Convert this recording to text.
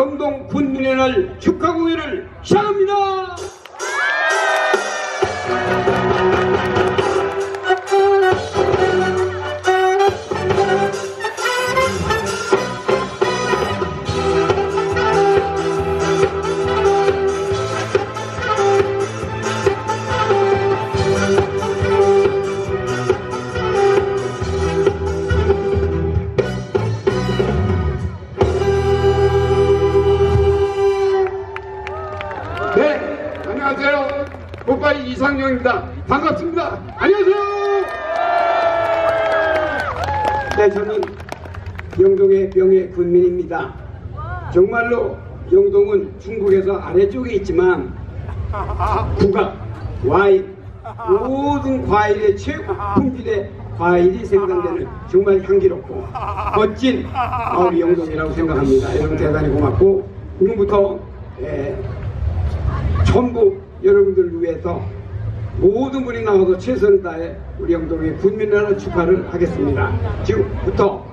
영동 군민의 날 축하 공연을 시작합니다. 네, 안녕하세요. 오빠이 이상용입니다. 반갑습니다. 안녕하세요. 네, 저는 영동의 명예 군민입니다. 정말로 영동은 중국에서 아래쪽에 있지만 국악, 와인, 모든 과일의 최고 품질의 과일이 생산되는 정말 향기롭고 멋진 마을이 영동이라고 생각합니다. 여러분 대단히 고맙고 지금부터 예, 전부 여러분들 위해서 모든 분이 나와서 최선을 다해 우리 영동의 군민나라 축하를 하겠습니다. 지금부터